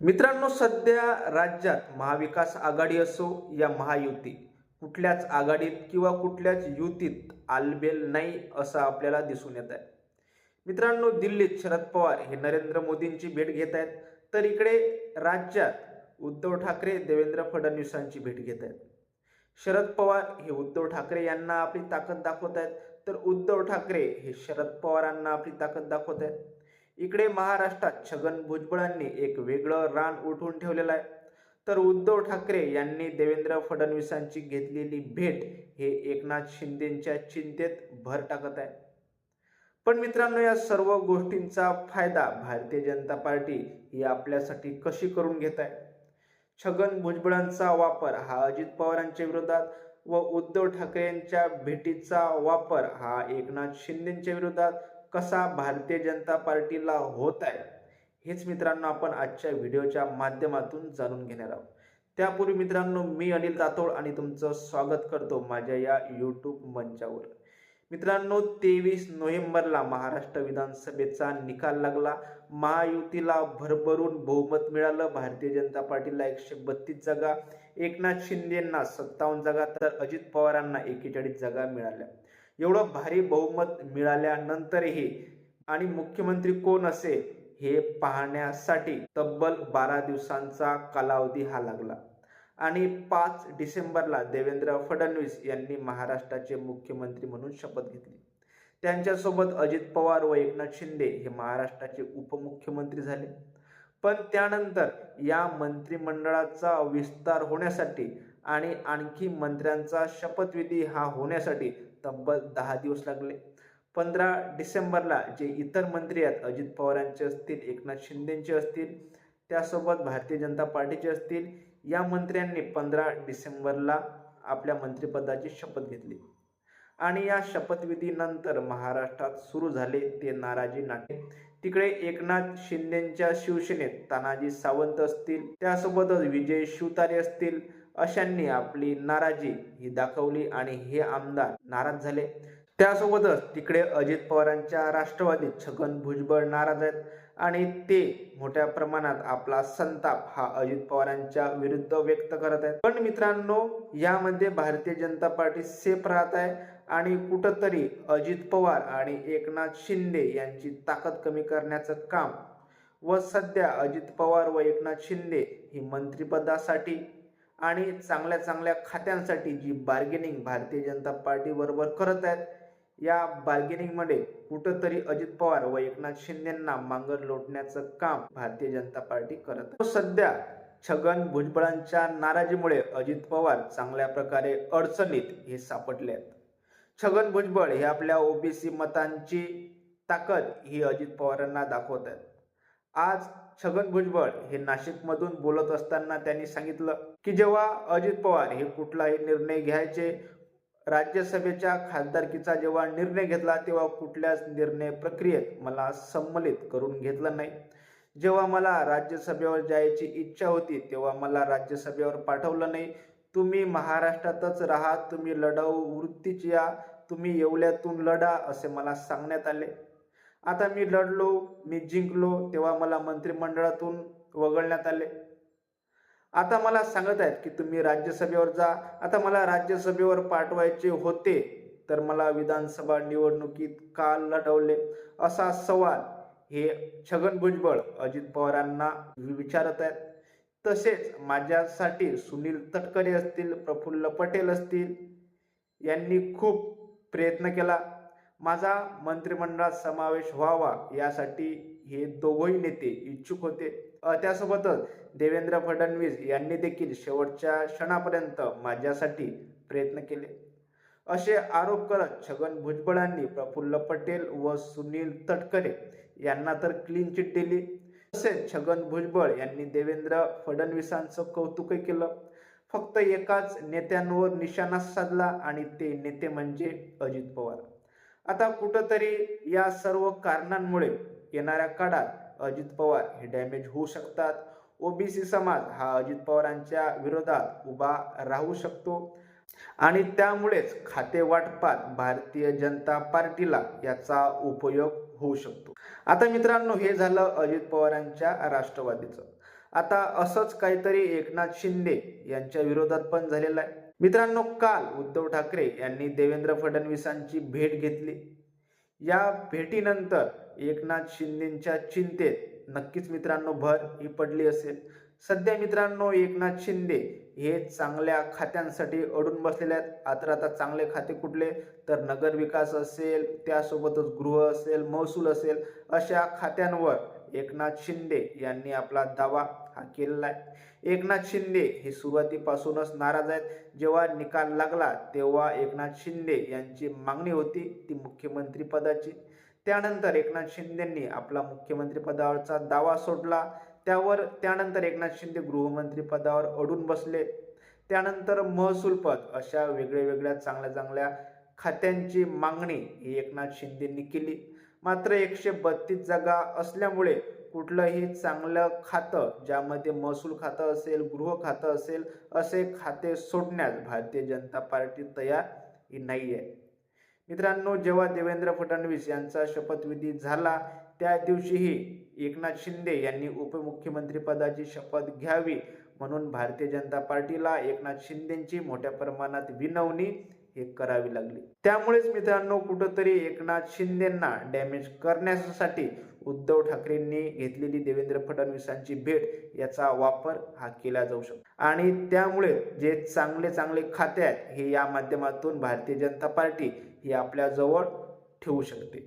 मित्रांनो सध्या राज्यात महाविकास आघाडी असो या महायुती कुठल्याच आघाडीत किंवा कुठल्याच युतीत आलबेल नाही असं आपल्याला दिसून येत आहे. मित्रांनो दिल्लीत शरद पवार हे नरेंद्र मोदींची भेट घेत आहेत तर इकडे राज्यात उद्धव ठाकरे देवेंद्र फडणवीसांची भेट घेत आहेत. शरद पवार हे उद्धव ठाकरे यांना आपली ताकद दाखवत आहेत तर उद्धव ठाकरे हे शरद पवारांना आपली ताकद दाखवत आहेत. इकडे महाराष्ट्रात छगन भुजबळांनी एक वेगळं रान उठवून ठेवलेलं आहे. तर उद्धव ठाकरे यांनी देवेंद्र फडणवीसांची घेतलेली भेट हे एकनाथ शिंदेच्या चिंतेत भर टाकत आहे. पण मित्रांनो या सर्व गोष्टींचा फायदा भारतीय जनता पार्टी ही आपल्यासाठी कशी करून घेत आहे? छगन भुजबळांचा वापर हा अजित पवारांच्या विरोधात व उद्धव ठाकरेंच्या भेटीचा वापर हा एकनाथ शिंदेच्या विरोधात कसा भारतीय जनता पार्टीला होत आहे हेच मित्रांनो आपण आजच्या व्हिडिओच्या माध्यमातून जाणून घेणार आहोत. त्यापूर्वी मित्रांनो मी अनिल राठोड आणि तुमचं स्वागत करतो माझ्या या यूट्यूब मंचावर. मित्रांनो तेवीस नोव्हेंबरला महाराष्ट्र विधानसभेचा निकाल लागला. महायुतीला भरभरून बहुमत मिळालं. भारतीय जनता पार्टीला एकशे बत्तीस जागा एकनाथ शिंदेंना सत्तावन्न जागा तर अजित पवारांना एकेचाळीस जागा मिळाल्या. एवढं भारी बहुमत मिळाल्यानंतरही आणि मुख्यमंत्री कोण असेल हे पाहण्यासाठी तब्बल बारा दिवसांचा कालावधी हा लागला. आणि पाच डिसेंबरला देवेंद्र फडणवीस यांनी महाराष्ट्राचे मुख्यमंत्री म्हणून शपथ घेतली. त्यांच्यासोबत अजित पवार व एकनाथ शिंदे हे महाराष्ट्राचे उपमुख्यमंत्री झाले. पण त्यानंतर या मंत्रिमंडळाचा विस्तार होण्यासाठी आणि आणखी मंत्र्यांचा शपथविधी हा होण्यासाठी तब्बल दहा दिवस लागले. पंधरा डिसेंबरला जे इतर मंत्री आहेत अजित पवारांचे असतील एकनाथ शिंदेचे असतील त्यासोबत भारतीय जनता पार्टीचे असतील या मंत्र्यांनी पंधरा डिसेंबरला आपल्या मंत्रिपदाची शपथ घेतली. आणि या शपथविधीनंतर महाराष्ट्रात सुरू झाले ते नाराजी नाट्य तिकडे एकनाथ शिंदेच्या शिवसेनेत तानाजी सावंत असतील त्यासोबतच विजय शिवतारे असतील अशांनी आपली नाराजी ही दाखवली आणि हे आमदार नाराज झाले. त्यासोबतच तिकडे अजित पवारांच्या राष्ट्रवादीत छगन भुजबळ नाराज आहेत आणि ते मोठ्या प्रमाणात आपला संताप हा अजित पवारांच्या विरुद्ध व्यक्त करत आहेत. पण मित्रांनो यामध्ये भारतीय जनता पार्टी सेफ राहत आहे आणि कुठंतरी अजित पवार आणि एकनाथ शिंदे यांची ताकद कमी करण्याचं काम व सध्या अजित पवार व एकनाथ शिंदे ही मंत्रिपदासाठी आणि चांगल्या चांगल्या खात्यांसाठी जी बार्गेनिंग भारतीय जनता पार्टी बरोबर करत आहेत या बार्गेनिंगमध्ये कुठंतरी अजित पवार व एकनाथ शिंदेना मांगर लोटण्याचं काम भारतीय जनता पार्टी करत आहे. सध्या छगन भुजबळांच्या नाराजीमुळे अजित पवार चांगल्या प्रकारे अडचणीत हे सापडले आहेत. छगन भुजबळ हे आपल्या ओबीसी मतांची ताकद ही अजित पवारांना दाखवत आहेत. आज छगन भुजबळ हे नाशिकमधून बोलत असताना त्यांनी सांगितलं की जेव्हा अजित पवार हे कुठलाही निर्णय घ्यायचे राज्यसभेच्या खासदारकीचा जेव्हा निर्णय घेतला तेव्हा कुठल्याच निर्णय प्रक्रियेत मला संमलित करून घेतलं नाही. जेव्हा मला राज्यसभेवर जायची इच्छा होती तेव्हा मला राज्यसभेवर पाठवलं नाही. तुम्ही महाराष्ट्रातच राहा तुम्ही लढाऊ वृत्तीची या तुम्ही येवल्यातून लढा असे मला सांगण्यात आले. आता मी लढलो मी जिंकलो तेव्हा मला मंत्रिमंडळातून वगळण्यात आले. आता मला सांगत आहेत की तुम्ही राज्यसभेवर जा. आता मला राज्यसभेवर पाठवायचे होते तर मला विधानसभा निवडणुकीत का लढवले? असा सवाल हे छगन भुजबळ अजित पवारांना विचारत आहेत. तसेच माझ्यासाठी सुनील तटकरे असतील प्रफुल्ल पटेल असतील यांनी खूप प्रयत्न केला. माझा मंत्रिमंडळात समावेश व्हावा यासाठी हे दोघंही नेते इच्छुक होते. त्यासोबतच देवेंद्र फडणवीस यांनी देखील शेवटच्या क्षणापर्यंत माझ्यासाठी प्रयत्न केले. असे आरोप करत छगन भुजबळांनी प्रफुल्ल पटेल व सुनील तटकरे यांना तर क्लीन चिट दिली. तसेच छगन भुजबळ यांनी देवेंद्र फडणवीसांचं कौतुकही केलं. फक्त एकाच नेत्यांवर निशाणा साधला आणि ते नेते म्हणजे अजित पवार. आता कुठंतरी या सर्व कारणांमुळे येणाऱ्या काळात अजित पवार हे डॅमेज होऊ शकतात. ओबीसी समाज हा अजित पवारांच्या विरोधात उभा राहू शकतो. आणि त्यामुळेच खाते वाटपात भारतीय जनता पार्टीला याचा उपयोग होऊ शकतो. आता मित्रांनो हे झालं अजित पवारांच्या राष्ट्रवादीचं. आता असंच काहीतरी एकनाथ शिंदे यांच्या विरोधात पण झालेलं आहे. मित्रांनो काल उद्धव ठाकरे यांनी देवेंद्र फडणवीसांची भेट घेतली. या भेटीनंतर एकनाथ शिंदेंच्या चिंतेत नक्कीच मित्रांनो भर ही पडली असेल. सध्या मित्रांनो एकनाथ शिंदे हे चांगल्या खात्यांसाठी अडून बसलेले आहेत. आता आता चांगले खाते कुठले? तर नगर विकास असेल त्यासोबतच गृह असेल महसूल असेल अशा खात्यांवर एकनाथ शिंदे यांनी आपला दावा हा केलेला आहे. एकनाथ शिंदे हे सुरुवातीपासूनच नाराज आहेत. जेव्हा निकाल लागला तेव्हा एकनाथ शिंदे यांची मागणी होती ती मुख्यमंत्रीपदाची त्यानंतर एकनाथ शिंदेंनी आपला मुख्यमंत्रीपदावरचा दावा सोडला. त्यावर त्यानंतर एकनाथ शिंदे गृहमंत्रीपदावर अडून बसले. त्यानंतर महसूल पद अशा वेगळ्या वेगळ्या चांगल्या चांगल्या खात्यांची मागणी ही एकनाथ शिंदेंनी केली. मात्र एकशे बत्तीस जागा असल्यामुळे कुठलंही चांगलं खातं ज्यामध्ये महसूल खातं असेल गृह खातं असेल असे खाते सोडण्यास भारतीय जनता पार्टी तयार ही नाही आहे मित्रांनो जेव्हा देवेंद्र फडणवीस यांचा शपथविधी झाला त्या दिवशीही एकनाथ शिंदे यांनी उपमुख्यमंत्रीपदाची शपथ घ्यावी म्हणून भारतीय जनता पार्टीला एकनाथ शिंदेची मोठ्या प्रमाणात विनवणी हे करावी लागली. त्यामुळेच मित्रांनो कुठंतरी एकनाथ शिंदेंना डॅमेज करण्यासाठी उद्धव ठाकरेंनी घेतलेली देवेंद्र फडणवीसांची भेट याचा वापर हा केला जाऊ शकतो. आणि त्यामुळे जे चांगले चांगले खाते आहेत हे या माध्यमातून भारतीय जनता पार्टी ही आपल्या जवळ ठेवू शकते.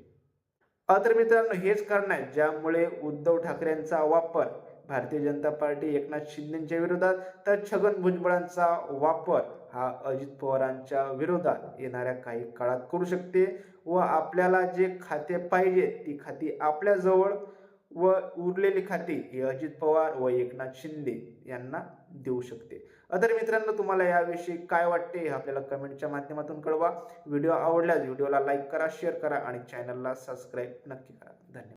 तर मित्रांनो हेच कारण आहे ज्यामुळे उद्धव ठाकरेंचा वापर भारतीय जनता पार्टी एकनाथ शिंदेच्या विरोधात तर छगन भुजबळांचा वापर हा अजित पवारांच्या विरोधात येणाऱ्या काही काळात करू शकते व आपल्याला जे खाते पाहिजे ती खाती आपल्याजवळ व उरलेली खाती ही अजित पवार व एकनाथ शिंदे यांना देऊ शकते. अदर मित्रांनो तुम्हाला याविषयी काय वाटते हे आपल्याला कमेंटच्या माध्यमातून कळवा. व्हिडिओ आवडल्यास व्हिडिओला लाईक करा शेअर करा आणि चॅनलला सबस्क्राईब नक्की करा. धन्यवाद.